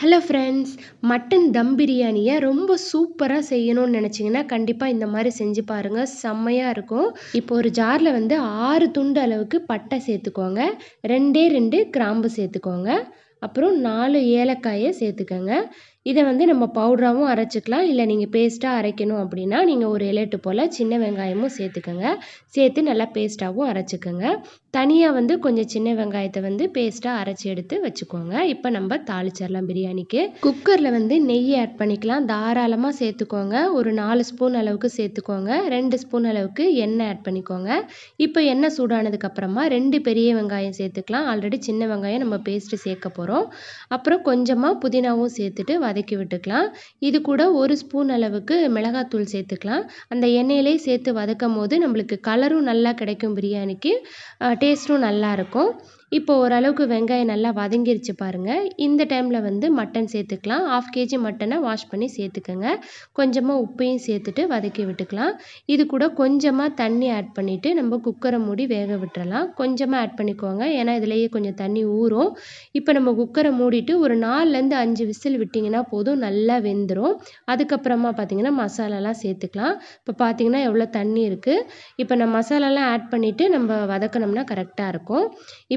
Hello friends mutton தம் பிரியாணியை ரொம்ப சூப்பராக செய்யணும்னு நினச்சிங்கன்னா கண்டிப்பாக இந்த மாதிரி செஞ்சு பாருங்கள் செம்மையாக இருக்கும். இப்போ ஒரு ஜாரில் வந்து ஆறு துண்டு அளவுக்கு பட்டை சேர்த்துக்கோங்க. ரெண்டே ரெண்டு கிராம்பு சேர்த்துக்கோங்க. அப்புறம் நாலு ஏலக்காயை சேர்த்துக்கோங்க. இதை வந்து நம்ம பவுடராகவும் அரைச்சிக்கலாம். இல்லை நீங்கள் பேஸ்ட்டாக அரைக்கணும் அப்படின்னா நீங்கள் ஒரு இலைட்டு போல் சின்ன வெங்காயமும் சேர்த்துக்கோங்க. சேர்த்து நல்லா பேஸ்ட்டாகவும் அரைச்சிக்கோங்க. தனியாக வந்து கொஞ்சம் சின்ன வெங்காயத்தை வந்து பேஸ்ட்டாக அரைச்சி எடுத்து வச்சுக்கோங்க. இப்போ நம்ம தாளிச்சிடலாம் பிரியாணிக்கு. குக்கரில் வந்து நெய் ஆட் பண்ணிக்கலாம். தாராளமாக சேர்த்துக்கோங்க. ஒரு நாலு ஸ்பூன் அளவுக்கு சேர்த்துக்கோங்க. ரெண்டு ஸ்பூன் அளவுக்கு எண்ணெய் ஆட் பண்ணிக்கோங்க. இப்போ எண்ணெய் சூடானதுக்கப்புறமா ரெண்டு பெரிய வெங்காயம் சேர்த்துக்கலாம். ஆல்ரெடி சின்ன வெங்காயம் நம்ம பேஸ்ட்டு சேர்க்க போகிறோம் அப்புறம் கொஞ்சமாக புதினாவும் சேர்த்துட்டு வதக்கி விட்டுக்கலாம். இது கூட ஒரு ஸ்பூன் அளவுக்கு மிளகாத்தூள் சேர்த்துக்கலாம். அந்த எண்ணெயிலே சேர்த்து வதக்கும் போது நம்மளுக்கு கலரும் நல்லா கிடைக்கும் பிரியாணிக்கு டேஸ்ட்டும் நல்லாயிருக்கும் இப்போ ஓரளவுக்கு வெங்காயம் நல்லா வதங்கிருச்சு பாருங்கள் இந்த டைமில் வந்து மட்டன் சேர்த்துக்கலாம். ஆஃப் கேஜி மட்டனை வாஷ் பண்ணி சேர்த்துக்கோங்க. கொஞ்சமாக உப்பையும் சேர்த்துட்டு வதக்கி விட்டுக்கலாம். இது கூட கொஞ்சமாக தண்ணி ஆட் பண்ணிவிட்டு நம்ம குக்கரை மூடி வேக விட்டுறலாம். கொஞ்சமாக ஆட் பண்ணிக்கோங்க. ஏன்னா இதுலேயே கொஞ்சம் தண்ணி ஊறும். இப்போ நம்ம குக்கரை மூடிட்டு ஒரு நாலுலேருந்து அஞ்சு விசில் விட்டிங்கன்னா போதும். நல்லா வெந்துடும் அதுக்கப்புறமா பார்த்திங்கன்னா மசாலாலாம் சேர்த்துக்கலாம். இப்போ பார்த்திங்கன்னா எவ்வளோ தண்ணி இருக்குது இப்போ நம்ம மசாலாலாம் ஆட் பண்ணிவிட்டு நம்ம வதக்கினோம்னா கரெக்டாக இருக்கும்.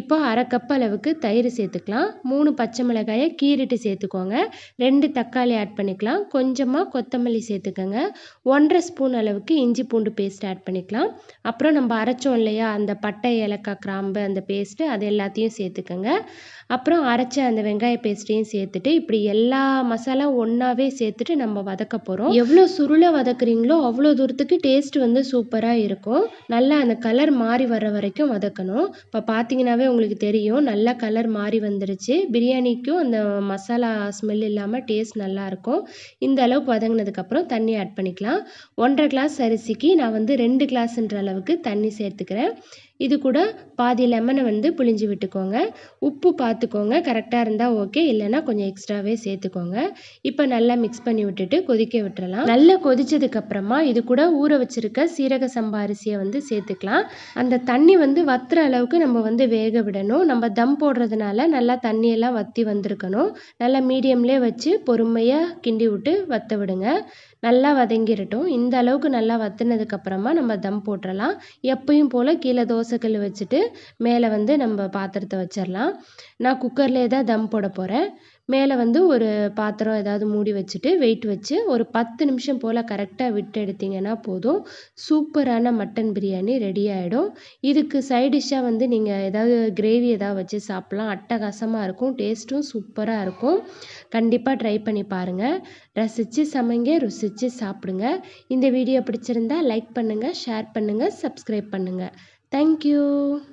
இப்போ அரை கப் அளவுக்கு தயிர் சேர்த்துக்கலாம். மூணு பச்சை மிளகாயை கீறிட்டு சேர்த்துக்கோங்க. ரெண்டு தக்காளி ஆட் பண்ணிக்கலாம். கொஞ்சமாக கொத்தமல்லி சேர்த்துக்கோங்க. ஒன்றரை ஸ்பூன் அளவுக்கு இஞ்சி பூண்டு பேஸ்ட் ஆட் பண்ணிக்கலாம். அப்புறம் நம்ம அரைச்சோம் இல்லையா அந்த பட்டை ஏலக்காய் கிராம்பு அந்த பேஸ்ட்டு அது எல்லாத்தையும் சேர்த்துக்கோங்க. அப்புறம் அரைச்ச அந்த வெங்காய பேஸ்ட்டையும் சேர்த்துட்டு இப்படி எல்லா மசாலா ஒன்றாவே சேர்த்துட்டு நம்ம வதக்க போகிறோம் எவ்வளோ சுருளை வதக்குறீங்களோ அவ்வளோ தூரத்துக்கு டேஸ்ட் வந்து சூப்பராக இருக்கும். நல்லா அந்த கலர் மாறி வர வரைக்கும் வதக்கணும். இப்போ பார்த்தீங்கன்னாவே உங்களுக்கு தெரியும். நல்லா கலர் மாறி வந்துருச்சு. பிரியாணிக்கும் அந்த மசாலா ஸ்மெல் இல்லாமல் டேஸ்ட் நல்லாயிருக்கும் இந்த அளவுக்கு வதங்கினதுக்கப்புறம் தண்ணி ஆட் பண்ணிக்கலாம். ஒன்றரை கிளாஸ் அரிசிக்கு நான் வந்து ரெண்டு கிளாஸ்ன்ற அளவுக்கு தண்ணி சேர்த்துக்கிறேன். இது கூட பாதி லெமனை வந்து புளிஞ்சு விட்டுக்கோங்க. உப்பு பார்த்துக்கோங்க கரெக்டாக இருந்தால் ஓகே இல்லைன்னா கொஞ்சம் எக்ஸ்ட்ராவே சேர்த்துக்கோங்க. இப்போ நல்லா மிக்ஸ் பண்ணி விட்டுட்டு கொதிக்க விட்டுறலாம். நல்லா கொதிச்சதுக்கப்புறமா இது கூட ஊற வச்சுருக்க சீரக சம்பா அரிசியை வந்து சேர்த்துக்கலாம். அந்த தண்ணி வந்து வத்துற அளவுக்கு நம்ம வந்து வேக விடணும். நம்ம தம் போடுறதுனால நல்லா தண்ணியெல்லாம் வற்றி வந்திருக்கணும். நல்லா மீடியம்லேயே வச்சு பொறுமையாக கிண்டி விட்டு வற்ற விடுங்க. நல்லா வதங்கிடட்டும். இந்த அளவுக்கு நல்லா வத்துனதுக்கப்புறமா நம்ம தம் போட்டுடலாம் எப்பயும் போல் கீழே தோசை தோசைக்கல் வச்சுட்டு மேலே வந்து நம்ம பாத்திரத்தை வச்சிடலாம் நான் குக்கர்லேயே தான் தம் போட போகிறேன் மேலே வந்து ஒரு பாத்திரம் ஏதாவது மூடி வச்சுட்டு வெயிட் வச்சு ஒரு பத்து நிமிஷம் போல் கரெக்டாக விட்டு எடுத்தீங்கன்னா போதும். சூப்பரான மட்டன் பிரியாணி ரெடி ஆகிடும் இதுக்கு சைட் டிஷ்ஷாக வந்து நீங்கள் ஏதாவது கிரேவி ஏதாவது வச்சு சாப்பிட்லாம். அட்டகாசமாக இருக்கும். டேஸ்ட்டும் சூப்பராக இருக்கும். கண்டிப்பாக ட்ரை பண்ணி பாருங்கள் ரசித்து சமைங்க ருசித்து சாப்பிடுங்க. இந்த வீடியோ பிடிச்சிருந்தா லைக் பண்ணுங்கள் ஷேர் பண்ணுங்கள் சப்ஸ்கிரைப் பண்ணுங்கள் Thank you.